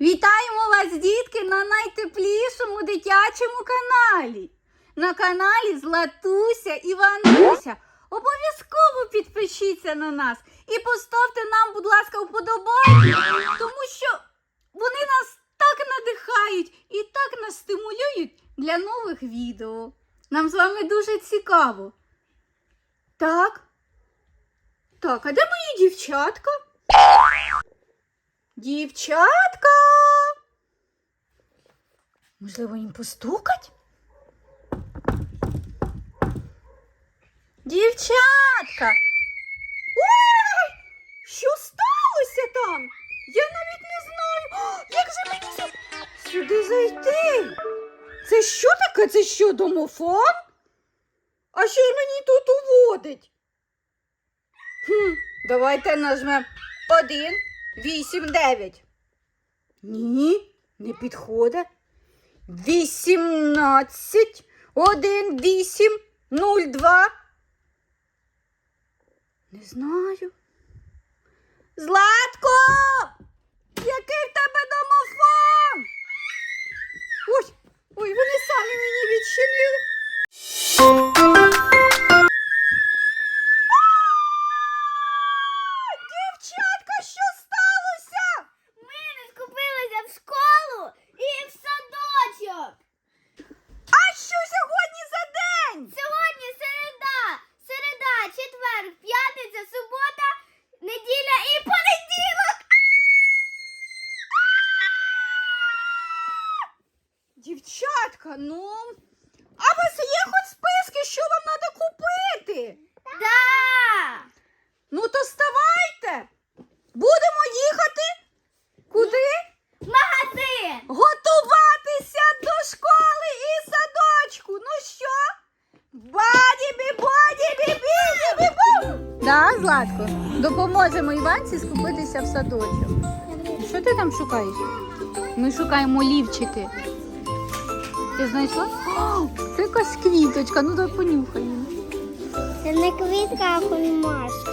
Вітаємо вас, дітки, на найтеплішому дитячому каналі. На каналі Златуся і Вануся. Обов'язково підпишіться на нас і поставте нам, будь ласка, вподобайки, тому що вони нас так надихають і так нас стимулюють для нових відео. Нам з вами дуже цікаво. Так. Так, а де мої дівчатка? Дівчатка. Можливо, їм постукать? Дівчатка. Ой! Що сталося там? Я навіть не знаю. О, як же мені сюди зайти? Це що таке? Це що, домофон? А що ж мені тут уводить? Хм, давайте нажмемо один, вісім, дев'ять. Ні, не підходить. Вісімнадцять, один, вісім, нуль, два. Не знаю. Златко! Який в тебе домофон? Ой, ой, вони самі мені відчинили. Дівчатка, що сталося? Ми не скупилися в школу і в садочок. А що сьогодні за день? Сьогодні середа, середа, четвер, п'ятниця, субота, неділя і понеділок. Дівчатка, ну. А у вас є хоч списки, що вам треба купити? Да! Ну то ставайте. Будемо їхати. Куди? В магазин! Готуватися до школи і садочку. Ну що? Бадібі, бодібі, бібі, бу. Да, Златко, допоможемо Іванці скупитися в садочок. Що ти там шукаєш? Ми шукаємо лівчики. Ти знайшла? О, це якась квіточка, ну давай понюхаємо. Це не квітка, а хумашка.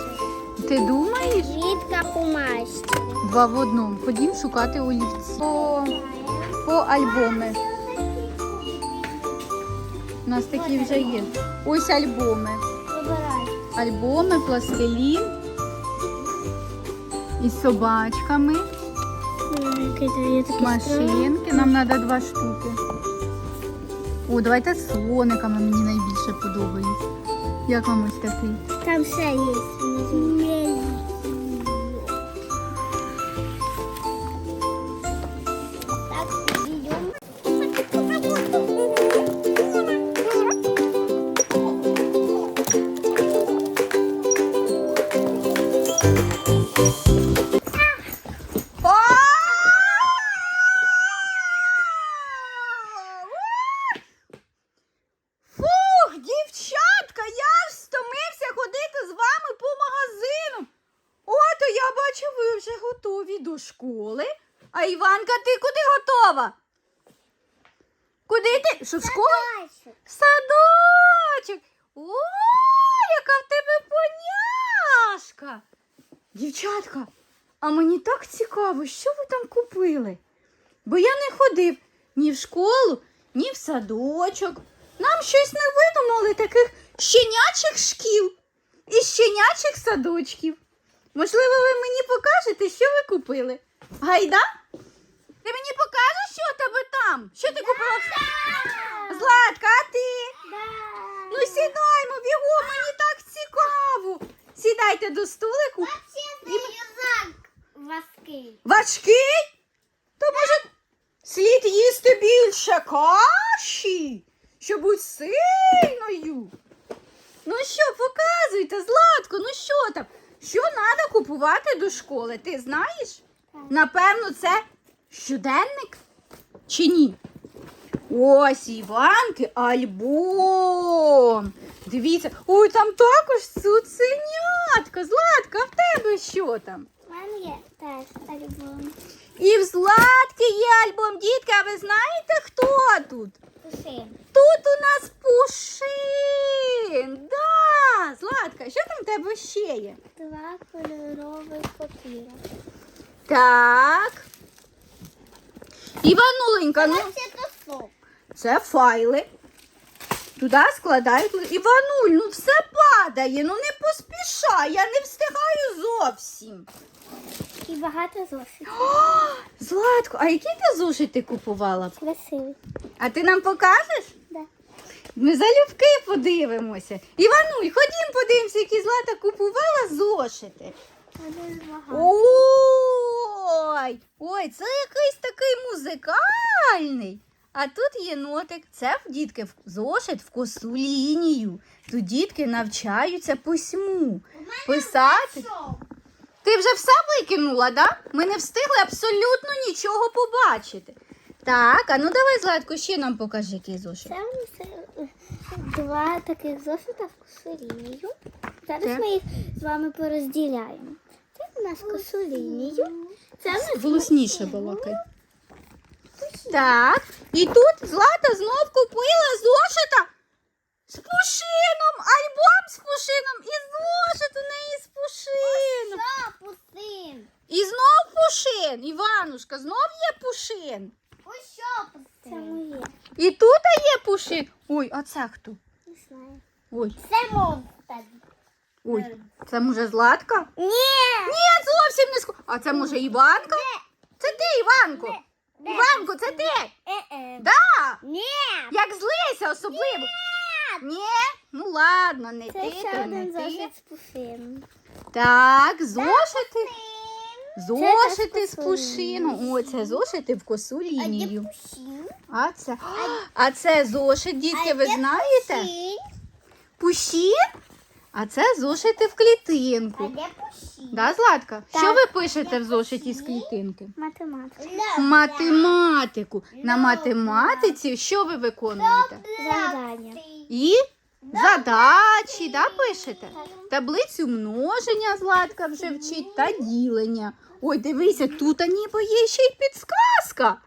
Ти думаєш? Квітка хумашка. Два в одному. Ходім шукати олівці. По, по альбоми. У нас такі вже є. Ось альбоми. Альбоми, пластилін із собачками, машинки. Нам треба два штуки. О, давайте з слониками мені найбільше подобається. Як вам ось такий? Там все є. Thank Дівчатка, а мені так цікаво, що ви там купили? Бо я не ходив ні в школу, ні в садочок. Нам щось не видумали таких щенячих шкіл і щенячих садочків. Можливо, ви мені покажете, що ви купили. Гайда? Ти мені покажеш, що у тебе там? Що ти купила? Златка, а ти? Ну сідаймо, бігом, мені так цікаво. Сідайте до столику. Важкий. Важкий? То може слід їсти більше каші, щоб бути сильною. Ну що, показуйте, Златко, ну що там? Що треба купувати до школи? Ти знаєш? Напевно, це щоденник чи ні? Ось Іванки альбом. Дивіться, ой, там також цуценятка. Златка, а в тебе що там? У мене є теж альбом. І в Златки є альбом, дітки, а ви знаєте, хто тут? Пиши. Тут у нас пушин. Да, Златка, що там в тебе ще є? Два кольорових папіра. Так. Івануленька, ну Це це файли. Туди складають. Івануль, ну все падає, ну не поспішай, я не встигаю зовсім. І багато зошитів. Златко, а які ти зошити купувала? Красивий. А ти нам покажеш? Да. Ми залюбки подивимося. Івануль, ходім подивимося, які злата купувала зошити. Ой, ой, це якийсь такий музикальний. А тут є нотик. Це в дітки в зошит в косу лінію. Тут дітки навчаються письму. Писати. Ти вже все викинула, да? Ми не встигли абсолютно нічого побачити. Так, а ну давай, Златко, ще нам покажи, який зошит. Це у нас е, два таких зошита в косу лінію. Зараз Так. ми їх з вами порозділяємо. Це у нас косу лінію. Це у нас Голосніше балакай. Так, і тут Злата знов купила зошита з пушином, альбом з пушином, і зошит у неї з пушином. пусин. І знов пушин. Іванушка, знов є пушин. Ось що. Це моє. І тут є пушин. Ой, а це хто? Не знаю. Ой, Це монстр. ой, це може Златка? Ні. Ні, зовсім не ско. А це може Іванка? Це ти, Іванко. Іванко, це ти. Е-е. Да. Ні. Як злися особливо. Ні? Ну ладно, не Це ти, ще то не один ти. зошит з пусином. Так, зошити. Зошити з пушином. О, це зошити в косу лінію. А це, а це зошит, дітки, ви знаєте? Пушін? А це зошити в клітинку. Да, Златка? Так. Що ви пишете в зошиті з клітинки? Математика. Математику. На математиці що ви виконуєте? Завдання. І задачі, да, пишете? Таблицю множення Златка вже вчить та ділення. Ой, дивися, тут ніби є ще й підсказка.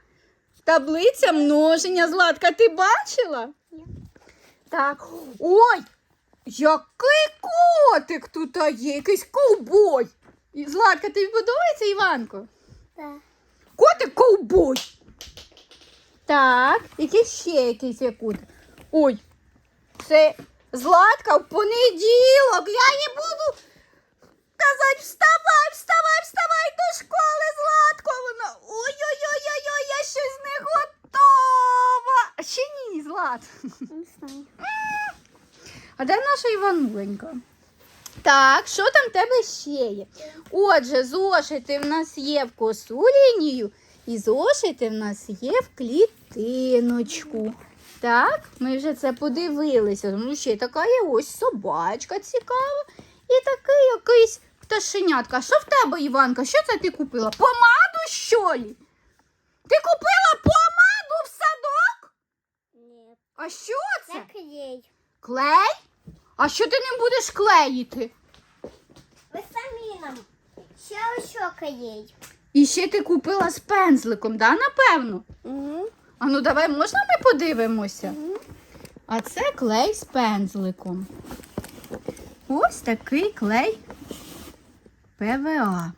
Таблиця множення Златка, ти бачила? Так. Ой, який котик тут є, якийсь ковбой. Златка, тобі подобається, Іванко? Так. Котик ковбой. Так, який ще якийсь є котик. Ой, це Златка в понеділок. Я їй буду казати, вставай, вставай, вставай до школи, Златко. Вона. Ой-ой-ой-ой, я щось не готова. Ще ні, Злат. Не знаю. А де наша Івануленька? Так, що там в тебе ще є? Отже, зошити в нас є в косу лінію, і зошити в нас є в клітиночку. Так, ми вже це подивилися. Ну, ще така є ось собачка цікава. І такий якийсь пташенятка. А Що в тебе, Іванка? Що це ти купила? Помаду, що лі? Ти купила помаду в садок? Ні. А що це? Це клей. Клей? А що ти не будеш клеїти? Ви самі нам. Ще що клей. І ще ти купила з пензликом, да, напевно? Угу. А ну давай можна ми подивимося? А це клей з пензликом. Ось такий клей ПВА.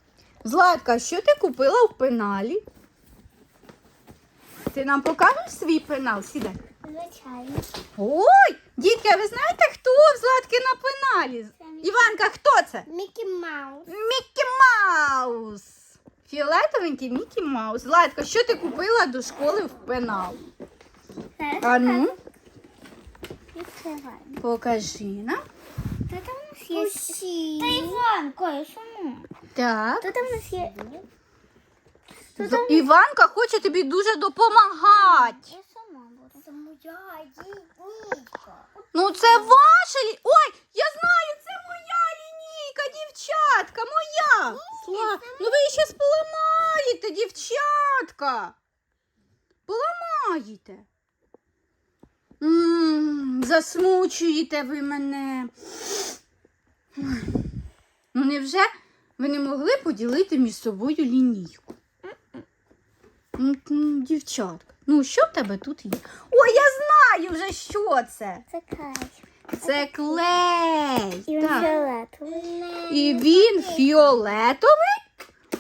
Златка, що ти купила в пеналі? Ти нам покажеш свій пенал? Сідай. Звичайно. Ой, дітки, а ви знаєте, хто в Златки на пеналі? Іванка, хто це? Мікі Маус. Мікі Маус. Фіолетовенький Мікі Маус. Златка, що ти купила до школи в пенал? А ну, покажи нам. Та там у нас є. Усі. Та Іван, кое, чому? Так. Та там у нас є. Та там... Іванка хоче тобі дуже допомагати. Я сама буду. Це моя дідничка. Ну, це ваша лі... Ой, я знаю, це моя лінійка, дівчатка, моя. Сла... Ну ви її щас поламаєте, дівчатка. Поламаєте. м засмучуєте ви мене. Ну, невже ви не могли поділити між собою лінійку? Дівчатка, ну що в тебе тут є? Ой, я знаю вже, що це. Це край. Це клей. І він Так. фіолетовий. І він фіолетовий?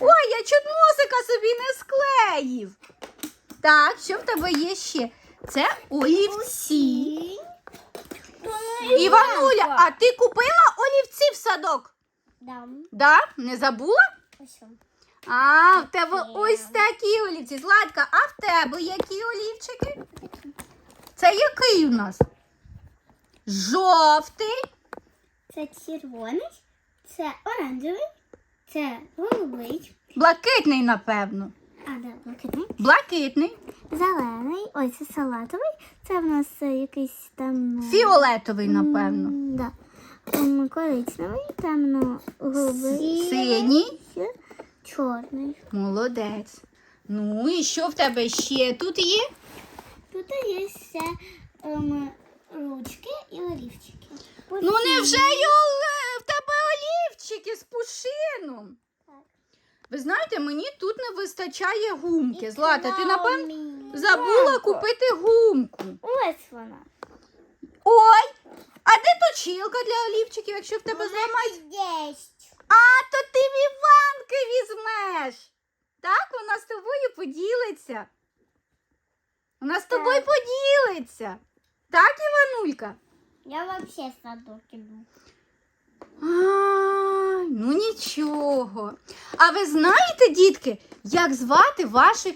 Ой, я чуть носика собі не склеїв. Так, що в тебе є ще? Це олівці. Івануля, а ти купила олівці в садок? Дам. Да? Не забула? Ось. А, в тебе ось такі олівці. Златка, а в тебе які олівчики? Це який у нас? Жовтий. Це червоний, це оранжевий, це голубий, Блакитний, напевно. а да, блакитний, Блакитний. зелений, ой, це салатовий, це в нас е, якийсь там. е, Фіолетовий, напевно. м, Да. М, Коричневий, темно голубий. Синій. Ще Чорний. Молодець. Ну і що в тебе ще тут є? Тут є ще ем, ручки і олівчики. Ну невже й оле- в тебе олівчики з пушином? Так. Ви знаєте, мені тут не вистачає гумки. Злата, ти напевно забула купити гумку. Ось вона. Ой! А де точилка для олівчиків, якщо в тебе зламають? Єсть. А, то ти в Іванки візьмеш. Так, вона з тобою поділиться. Вона з тобою поділиться. Так, Іванулька? Я вообще садок іду. А, ну нічого. А ви знаєте, дітки, як звати ваших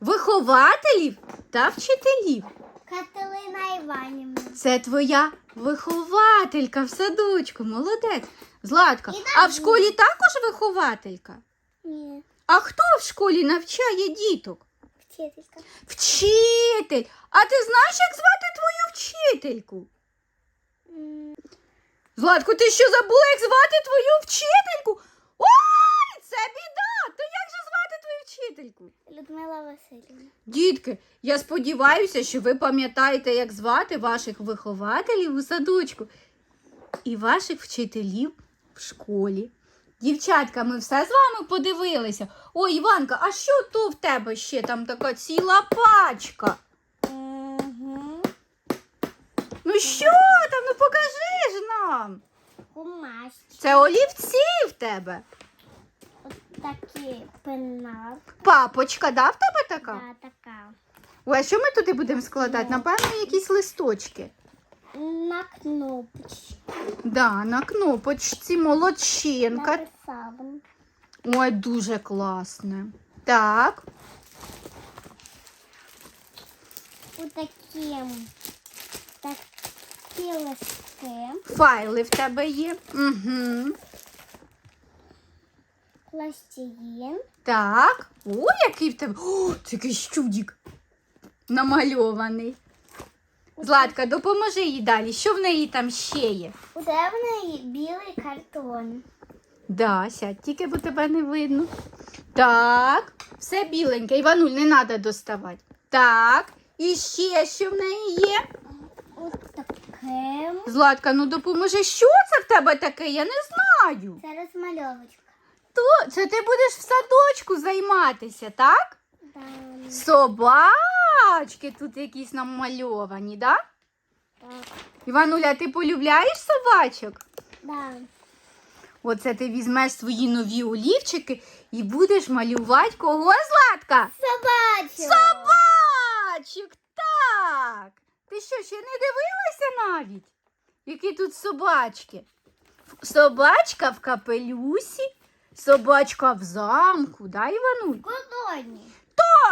вихователів та вчителів? Катерина Іванівна. Це твоя вихователька в садочку, молодець. Златка, а в школі також вихователька? Ні, А хто в школі навчає діток? Вчителька. Вчитель. А ти знаєш, як звати твою вчительку? М, Златко, ти що забула, як звати твою вчительку? Ой, це біда! То як же звати твою вчительку? Людмила Васильівна. Дітки, я сподіваюся, що ви пам'ятаєте, як звати ваших вихователів у садочку і ваших вчителів в школі. Дівчатка, ми все з вами подивилися. Ой, Іванка, а що то в тебе ще там така ціла пачка? Угу. Ну що там? Ну покажи ж нам. Гумаш. Це олівці в тебе. Ось такі пенал. Папочка, да, в тебе така? Да, така. Ой, а що ми туди будемо складати? Напевно, якісь листочки. На кнопочку. Да, на кнопочці молодчинка. Написала. Ой, дуже класне. Так, Отаким. Такі листки. файли в тебе є. Угу. Пластилін. Так. Ой, який в тебе. О, це якийсь чудік. Намальований. Златка, допоможи їй далі. Що в неї там ще є? Це в неї білий картон. Да, сядь, тільки бо тебе не видно. Так, все біленьке. Івануль, не треба доставати. Так, і ще що в неї є? Ось таким. Златка, ну допоможи, що це в тебе таке? Я не знаю. Це розмальовочка. То це ти будеш в садочку займатися, так? Собачки тут якісь намальовані, да? Так. Івануля, ти полюбляєш собачок? Да. Оце ти візьмеш свої нові олівчики і будеш малювати кого, Златка? Собачок. Собачок, так. Ти що, ще не дивилася навіть? Які тут собачки? Собачка в капелюсі, собачка в замку, да, Івануль? Колоні.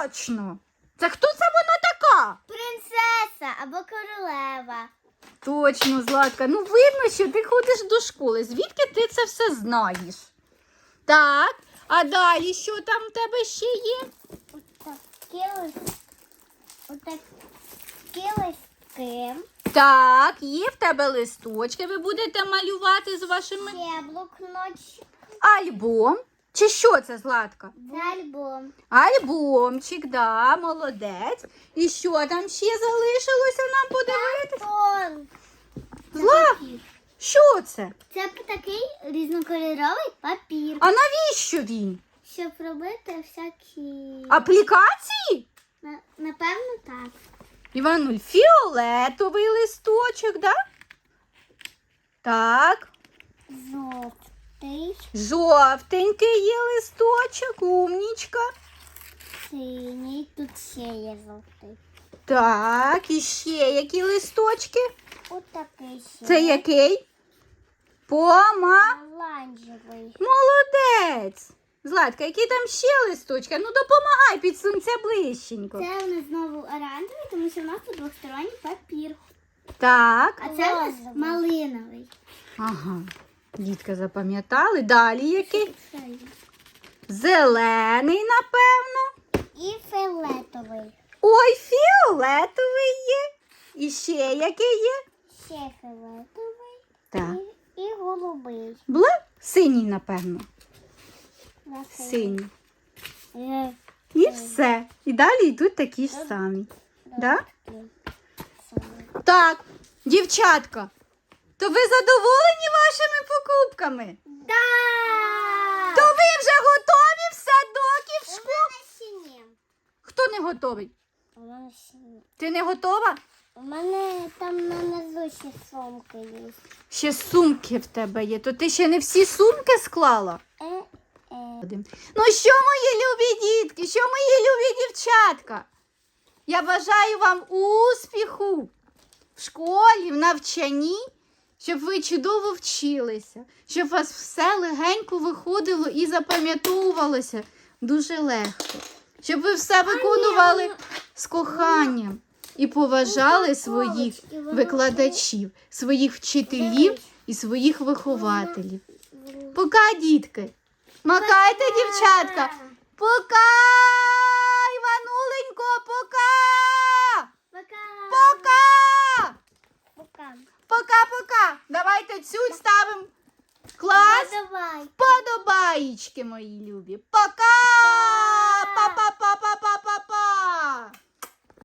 Точно. Це хто це вона така? Принцеса або королева. Точно, Златка. Ну видно, що ти ходиш до школи. Звідки ти це все знаєш? Так, а далі що там в тебе ще є? Отакі Отакі листки. Так, є в тебе листочки. Ви будете малювати з вашими Ще блокнотик. альбом. Чи що це, Златка? Це альбом. Альбомчик, да, молодець. І що там ще залишилося нам подивитися? Картон. Це Зла, що це? Це такий різнокольоровий папір, А навіщо він? щоб робити всякі. Аплікації? На- Напевно, так. Івануль, фіолетовий листочок, да? Так, Жовтий. Жовтенький є листочок, умнічка. синій, тут ще є жовтий. Так, і ще які листочки? Отакий ще. Це який? Пома. Оранжевий. Молодець. Златка, які там ще листочки? Ну допомагай під сонце ближченько. Це у нас знову оранжевий, тому що у нас тут двосторонній папір. Так. А це у нас малиновий. Ага. Дітка запам'ятали. Далі який? Зелений, напевно. І фіолетовий. Ой, фіолетовий є. І ще який є? Ще фіолетовий Так. і, і голубий. Бла? Синій, напевно. На Синій. Е, І все. І далі йдуть такі ж самі. Да? Так, дівчатка, то ви задоволені вашими покупками? Да! То ви вже готові в садок і в У школу? мене ще ні. Хто не готовий? У мене ще ні. Ти не готова? У мене там на низу ще сумки є. Ще сумки в тебе є, то ти ще не всі сумки склала? Е, е. Ну що, мої любі дітки, що мої любі дівчатка? Я бажаю вам успіху в школі, в навчанні, щоб ви чудово вчилися, щоб у вас все легенько виходило і запам'ятовувалося дуже легко. Щоб ви все виконували з коханням і поважали своїх викладачів, своїх вчителів і своїх вихователів. Пока, дітки. Макайте, дівчатка. Пока, Івануленько, пока. Пока. Пока. Пока-пока. Давайте цю ставим клас. Подобай. Подобаєчки мої любі. Пока! Па-па-па-па-па-па-па!